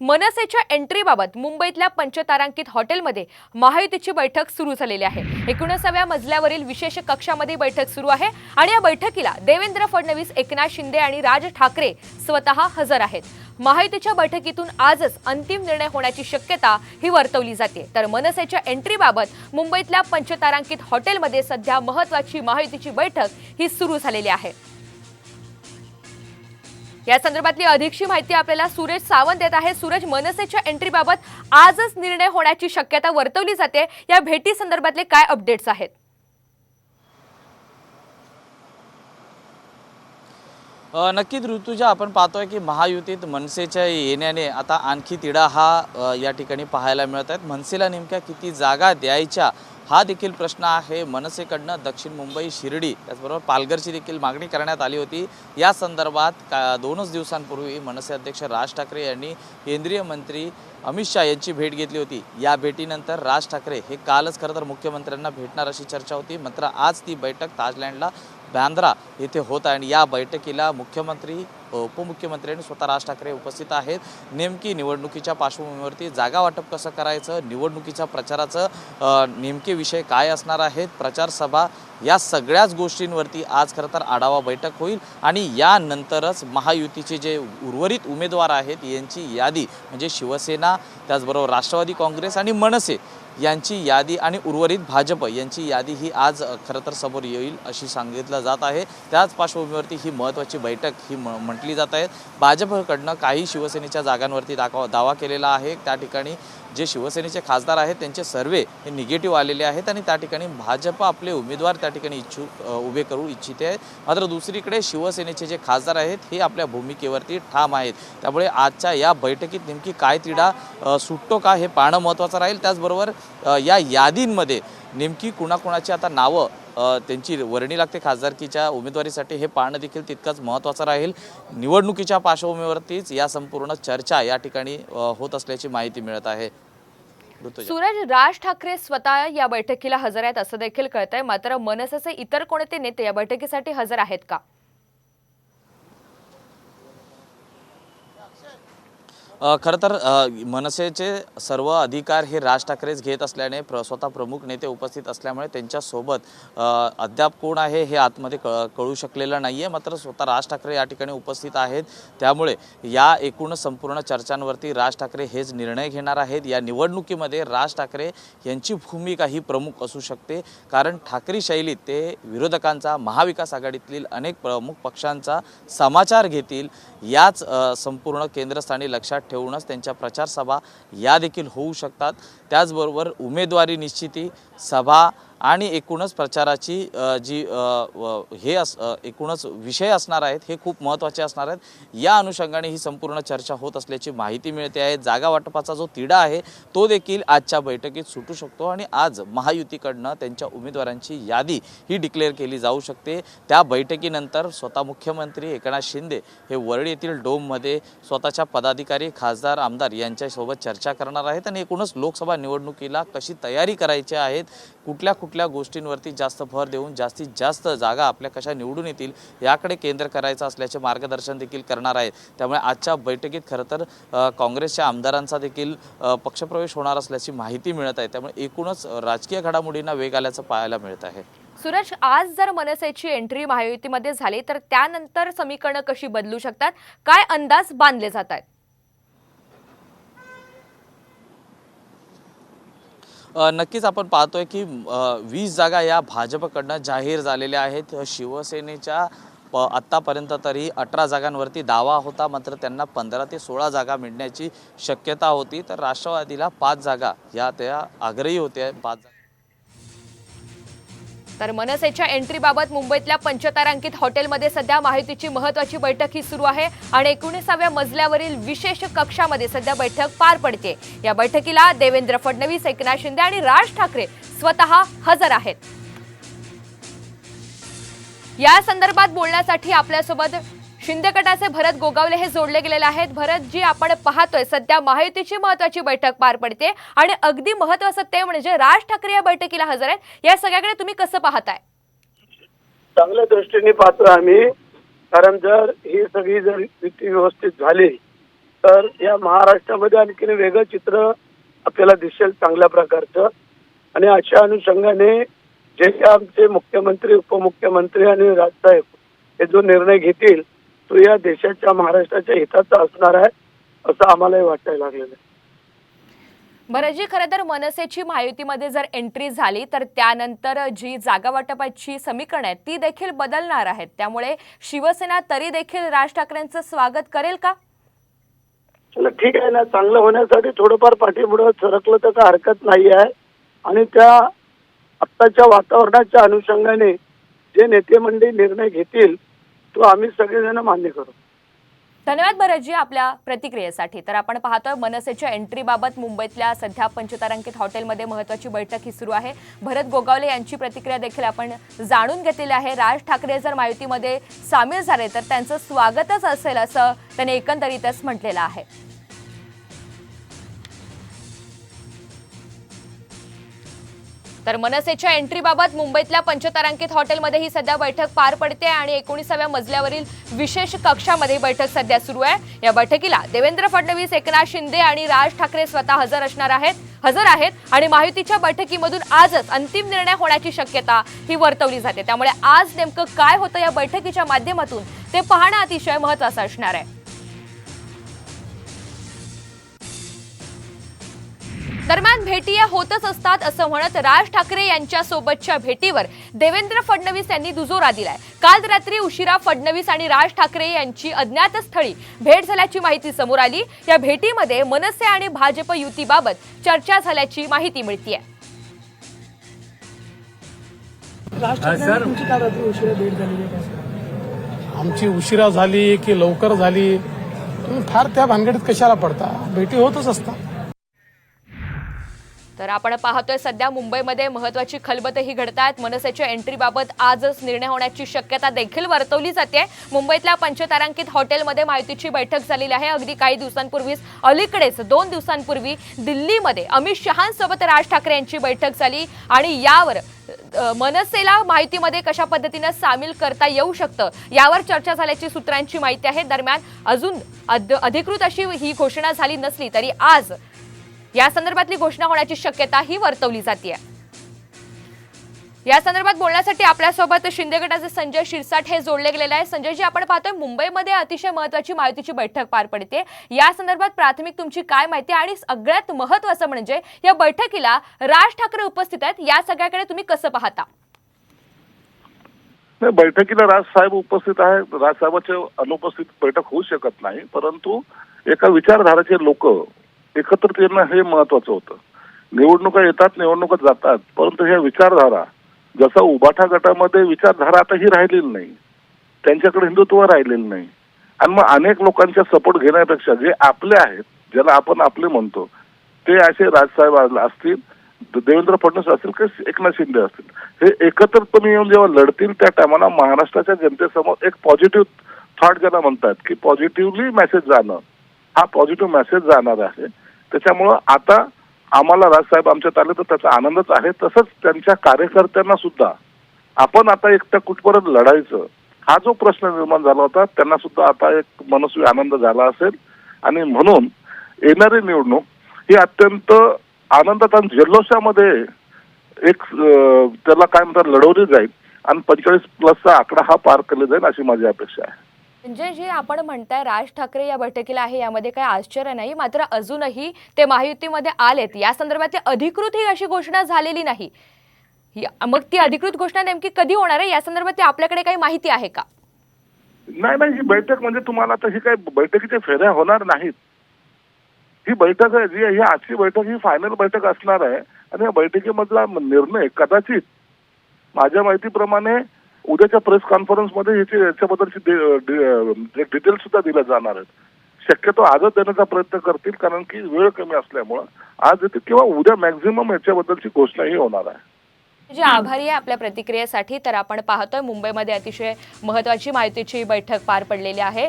मनसेच्या एंट्रीबाबत मुंबईतल्या पंचतारांकित हॉटेलमध्ये महायुतीची बैठक सुरू झालेली आहे. एकोणीसाव्या मजल्यावरील विशेष कक्षामध्ये बैठक सुरू आहे आणि या बैठकीला देवेंद्र फडणवीस एकनाथ शिंदे आणि राज ठाकरे स्वतः हजर आहेत. महायुतीच्या बैठकीतून आजच अंतिम निर्णय होण्याची शक्यता ही वर्तवली जाते. तर मनसेच्या एंट्रीबाबत मुंबईतल्या पंचतारांकित हॉटेलमध्ये सध्या महत्वाची महायुतीची बैठक ही सुरू झालेली आहे. या संदर्भातली अधिकची माहिती आपल्याला सूरज सावंत देत आहे. सूरज मनसेच्या एंट्रीबाबत आजच निर्णय होण्याची शक्यता वर्तवली जाते. या भेटी संदर्भातले काय अपडेट्स आहेत? नक्कीच ऋतुजा आपण पाहतोय की महायुतीत मनसेच्या येण्याने आता आणखी तिढा हा या ठिकाणी पाहायला मिळत आहेत. मनसेला नेमक्या किती जागा द्यायच्या हा देखील प्रश्न आहे. मनसेकडनं दक्षिण मुंबई शिर्डी त्याचबरोबर पालघरची देखील मागणी करण्यात आली होती. या संदर्भात का दोनच दिवसांपूर्वी मनसे अध्यक्ष राज ठाकरे यांनी केंद्रीय मंत्री अमित शहा यांची भेट घेतली होती. या भेटीनंतर राज ठाकरे हे कालच खरं तर मुख्यमंत्र्यांना भेटणार अशी चर्चा होती. मात्र आज ती बैठक ताजलँडला बांद्रा येथे होत आहे आणि या बैठकीला मुख्यमंत्री उपमुख्यमंत्री स्वतः राज ठाकरे उपस्थित आहेत. नेमकी निवडणुकीच्या पार्श्वभूमीवरती जागा वाटप कसं करायचं निवडणुकीच्या प्रचाराचं नेमके विषय काय असणार आहेत प्रचार सभा या सगळ्याच गोष्टींवरती आज खरं तर आढावा बैठक होईल. आणि यानंतरच महायुतीचे जे उर्वरित उमेदवार आहेत यांची यादी म्हणजे शिवसेना त्याचबरोबर राष्ट्रवादी काँग्रेस आणि मनसे यांची यादी आणि उर्वरित भाजप यांची यादी ही आज खरं तर समोर येईल अशी सांगितलं जात आहे. त्याच पार्श्वभूमीवरती ही महत्त्वाची बैठक ही म म्हटली जात आहेत. भाजपकडनं काही शिवसेनेच्या जागांवरती दाखवा दावा केलेला आहे. त्या ठिकाणी जे शिवसेनेचे खासदार आहेत त्यांचे सर्वे हे निगेटिव्ह आलेले आहेत आणि त्या ठिकाणी भाजप आपले उमेदवार त्या ठिकाणी इच्छुक उभे करू इच्छिते आहे मात्र दुसरीकडे शिवसेनेचे जे खासदार आहेत हे आपल्या भूमिकेवरती ठाम आहेत. त्यामुळे आजच्या या बैठकीत नेमकी काय तिढा सुटतो का हे पाहणं महत्त्वाचं राहील. त्याचबरोबर या यादींमध्ये नेमकी कुणाकुणाची आता नावं त्यांची वर्णी लागते खासदारकीच्या उमेदवारीसाठी. हे पाहणं देखील तितकंच महत्त्वाचं राहील. निवडणुकीच्या पार्श्वभूमीवरतीच या संपूर्ण चर्चा या ठिकाणी होत असल्याची माहिती मिळत आहे. सूरज राज ठाकरे स्वतः या बैठकीला हजर आहेत असं देखील कळतंय. मात्र मनसेचे इतर कोणते नेते या बैठकीसाठी हजर आहेत का? खरं तर मनसेचे सर्व अधिकार हे राज ठाकरेच घेत असल्याने प्र स्वतः प्रमुख नेते उपस्थित असल्यामुळे त्यांच्यासोबत अद्याप कोण आहे हे आतमध्ये कळ कळू शकलेलं नाही आहे मात्र स्वतः राज ठाकरे या ठिकाणी उपस्थित आहेत. त्यामुळे या एकूण संपूर्ण चर्चांवरती राज ठाकरे हेच निर्णय घेणार आहेत. या निवडणुकीमध्ये राज ठाकरे यांची भूमिका ही प्रमुख असू शकते. कारण ठाकरी शैलीत ते विरोधकांचा महाविकास आघाडीतील अनेक प्रमुख पक्षांचा समाचार घेतील. याच संपूर्ण केंद्रस्थानी लक्षात ठेवूनच त्यांच्या प्रचार सभा या देखील होऊ शकतात. त्याचबरोबर उमेदवारी निश्चिती सभा आणि एकूणच प्रचाराची जी हे अस एकूणच विषय असणार आहेत हे खूप महत्त्वाचे असणार आहेत. या अनुषंगाने ही संपूर्ण चर्चा होत असल्याची माहिती मिळते आहे. जागा वाटपाचा जो तिढा आहे तो देखील आजच्या बैठकीत सुटू शकतो आणि आज महायुतीकडनं त्यांच्या उमेदवारांची यादी ही डिक्लेअर केली जाऊ शकते. त्या बैठकीनंतर स्वतः मुख्यमंत्री एकनाथ शिंदे हे वरळी येथील डोममध्ये स्वतःच्या पदाधिकारी खासदार आमदार यांच्यासोबत चर्चा करणार आहेत आणि एकूणच लोकसभा निवडणुकीला कशी तयारी करायची आहेत कुठल्या कुठल्या कुठल्या गोष्टींवरती जास्त भर देऊन जास्तीत जास्त जागा आपल्या कशा निवडून येतील याकडे केंद्र करायचं असल्याचे मार्गदर्शन देखील करणार आहेत. त्यामुळे आजच्या बैठकीत खरं तर काँग्रेसच्या आमदारांचा देखील पक्षप्रवेश होणार असल्याची माहिती मिळत आहे. त्यामुळे एकूणच राजकीय घडामोडींना वेग आल्याचं पाहायला मिळत आहे. सूरज आज जर मनसेची एंट्री महायुतीमध्ये झाली तर त्यानंतर समीकरणं कशी बदलू शकतात? काय अंदाज बांधले जात आहेत? नक्कीच आपण पाहतोय की वीस जागा या भाजपकडनं जाहीर झालेल्या आहेत. शिवसेनेच्या प आत्तापर्यंत तरी अठरा जागांवरती दावा होता. मात्र त्यांना पंधरा ते सोळा जागा मिळण्याची शक्यता होती. तर राष्ट्रवादीला पाच जागा या त्या आग्रही होत्या. पाच जागा तर मनसेच्या एंट्रीबाबत मुंबईतल्या पंचतारांकित हॉटेलमध्ये सध्या माहितीची महत्वाची बैठक ही सुरू आहे आणि एकोणीसाव्या मजल्यावरील विशेष कक्षामध्ये सध्या बैठक पार पडते या बैठकीला देवेंद्र फडणवीस एकनाथ शिंदे आणि राज ठाकरे स्वतः हजर आहेत. या संदर्भात बोलण्यासाठी आपल्यासोबत शिंदे गटाचे भरत गोगावले हे जोडले गेलेले आहेत. भरत जी आपण पाहतोय सध्या महायुतीची महत्वाची बैठक पार पडते आणि अगदी महत्वाचं ते म्हणजे राज ठाकरे या बैठकीला हजर आहेत. या सगळ्याकडे तुम्ही कसं पाहताय? चांगल्या दृष्टीने पाहतो आम्ही. कारण जर ही सगळी जर युती व्यवस्थित झाली तर या महाराष्ट्रामध्ये आणखीन वेगळं चित्र आपल्याला दिसेल चांगल्या प्रकारचं. आणि अशा अनुषंगाने जे आमचे मुख्यमंत्री उपमुख्यमंत्री आणि राजसाहेब हे जो निर्णय घेतील तो या देशाच्या महाराष्ट्राच्या हिताचा असणार आहे असं आम्हालाही वाटायला लागलेलं आहे. बरं जी खरं तर मनसेची महायुतीमध्ये जर एंट्री झाली तर त्यानंतर जी जागा वाटपाची समीकरण आहेत ती देखील बदलणार आहेत. त्यामुळे शिवसेना तरी देखील राज ठाकरेंचं स्वागत करेल का? चला ठीक आहे ना. चांगलं होण्यासाठी थोडंफार पाठीपुढं सरकलं तर काय हरकत नाही आहे. आणि त्या आत्ताच्या वातावरणाच्या अनुषंगाने जे नेते मंडळी निर्णय घेतील तो आम्ही सगळेजण मान्य करू. धन्यवाद भरतजी आपल्या प्रतिक्रियेसाठी. तर आपण पाहतोय मनसेच्या एंट्रीबाबत मुंबईतल्या सध्या पंचतारांकित हॉटेलमध्ये महत्वाची बैठक ही सुरू आहे. भरत गोगावले यांची प्रतिक्रिया देखील आपण जाणून घेतलेली आहे. राज ठाकरे जर माहितीमध्ये सामील झाले तर त्यांचं स्वागतच असेल असं त्यांनी एकंदरीतच म्हटलेलं आहे. तर मनसेच्या एंट्रीबाबत मुंबईतल्या पंचतारांकित हॉटेलमध्ये ही सध्या बैठक पार पडते आणि एकोणीसाव्या मजल्यावरील विशेष कक्षामध्ये ही बैठक सध्या सुरू आहे. या बैठकीला देवेंद्र फडणवीस एकनाथ शिंदे आणि राज ठाकरे स्वतः हजर असणार आहेत हजर आहेत आणि माहितीच्या बैठकीमधून आजच अंतिम निर्णय होण्याची शक्यता ही वर्तवली जाते. त्यामुळे आज नेमकं काय होतं या बैठकीच्या माध्यमातून ते पाहणं अतिशय महत्वाचं असणार आहे. दरम्यान भेटी या होतच असतात असं म्हणत राज ठाकरे यांच्या सोबतच्या भेटीवर देवेंद्र फडणवीस यांनी दुजोरा दिलाय. काल रात्री उशिरा फडणवीस आणि राज ठाकरे यांची अज्ञात स्थळी भेट झाल्याची माहिती समोर आली. या भेटीमध्ये मनसे आणि भाजप युतीबाबत चर्चा झाल्याची माहिती मिळतीये? आमची उशिरा झाली की लवकर झाली. तुम्ही फार त्या भानगडीत कशाला पडता? भेटी होतच असतात. तर आपण पाहतोय सध्या मुंबईमध्ये महत्वाची खलबतही घडतायत. मनसेच्या एंट्रीबाबत आजच निर्णय होण्याची शक्यता देखील वर्तवली जाते मुंबईतल्या पंचतारांकित हॉटेलमध्ये माहितीची बैठक झालेली आहे. अगदी काही दिवसांपूर्वीच अलीकडेच दोन दिवसांपूर्वी दिल्लीमध्ये अमित शहांसोबत राज ठाकरे यांची बैठक झाली आणि यावर मनसेला माहितीमध्ये कशा पद्धतीनं सामील करता येऊ शकतं यावर चर्चा झाल्याची सूत्रांची माहिती आहे. दरम्यान अजून अधिकृत अशी ही घोषणा झाली नसली तरी आज या संदर्भातली घोषणा होण्याची शक्यता ही वर्तवली जाते या संदर्भात बोलण्यासाठी आपल्यासोबत शिंदे गटाचे संजय शिरसाट हे जोडले गेलेले आहे संजयजी आपण पाहतोय मुंबईमध्ये अतिशय महत्वाची माहितीची बैठक पार पडते या संदर्भात प्राथमिक तुमची काय माहिती आणि सगळ्यात महत्वाचं म्हणजे या बैठकीला राज ठाकरे उपस्थित आहेत. या सगळ्याकडे तुम्ही कसं पाहता? बैठकीला राज साहेब उपस्थित आहेत. राजसाहेबाच्या अनुपस्थित बैठक होऊ शकत नाही. परंतु एका विचारधाराचे लोक एकत्र येणं हे महत्वाचं होतं. निवडणुका येतात निवडणुका जातात परंतु ह्या विचारधारा जसं उबाठा गटामध्ये विचारधारा आता ही राहिलेली नाही. त्यांच्याकडे हिंदुत्व राहिलेलं नाही. आणि मग अनेक लोकांचा सपोर्ट घेण्यापेक्षा जे आपले आहेत ज्याला आपण आपले म्हणतो ते असे राजसाहेब असतील देवेंद्र फडणवीस असतील की एकनाथ शिंदे असतील. हे एकत्रितपणे येऊन जेव्हा लढतील त्या टायमाला महाराष्ट्राच्या जनतेसमोर एक पॉझिटिव्ह थॉट ज्याला म्हणतात की पॉझिटिव्हली मेसेज जाणं. हा पॉझिटिव्ह मेसेज जाणार आहे. त्याच्यामुळं आता आम्हाला राजसाहेब आमच्यात आले तर त्याचा आनंदच आहे. तसंच त्यांच्या कार्यकर्त्यांना सुद्धा आपण आता एकट्या कुठपर्यंत लढायचं हा जो प्रश्न निर्माण झाला होता त्यांना सुद्धा आता एक मनस्वी आनंद झाला असेल. आणि म्हणून येणारी निवडणूक ही अत्यंत आनंदात आणि जल्लोषामध्ये एक त्याला काय म्हणतात लढवली जाईल. आणि पंचेचाळीस प्लसचा आकडा हा पार केला जाईल अशी माझी अपेक्षा आहे. म्हणजे जे आपण म्हणताय राज ठाकरे या बैठकीला आहे यामध्ये काही आश्चर्य नाही मात्र अजूनही ते महायुतीमध्ये आलेत. या संदर्भातली अधिकृत ही अशी घोषणा झालेली नाही. मग ती अधिकृत घोषणा नेमकी कधी होणार आहे या संदर्भात आपल्याकडे काही माहिती आहे का? नाही नाही ही बैठक म्हणजे तुम्हाला तशी ही काही बैठकीच्या फेऱ्या होणार नाहीत. ही बैठक आहे जी ही आजची बैठक ही फायनल बैठक असणार आहे. आणि या बैठकीमधला निर्णय कदाचित माझ्या माहितीप्रमाणे उद्याच्या प्रेस कॉन्फरन्समध्ये याची याच्याबद्दलची डिटेल सुद्धा दिल्या जाणार आहेत. शक्यतो आजच देण्याचा प्रयत्न करतील कारण की वेळ कमी असल्यामुळं आज येते किंवा उद्या मॅक्झिमम याच्याबद्दलची घोषणाही होणार आहे. जे आभारी आहे आपल्या प्रतिक्रियेसाठी तर आपण पाहतोय मुंबईमध्ये अतिशय महत्वाची माहितीची बैठक पार पडलेली आहे.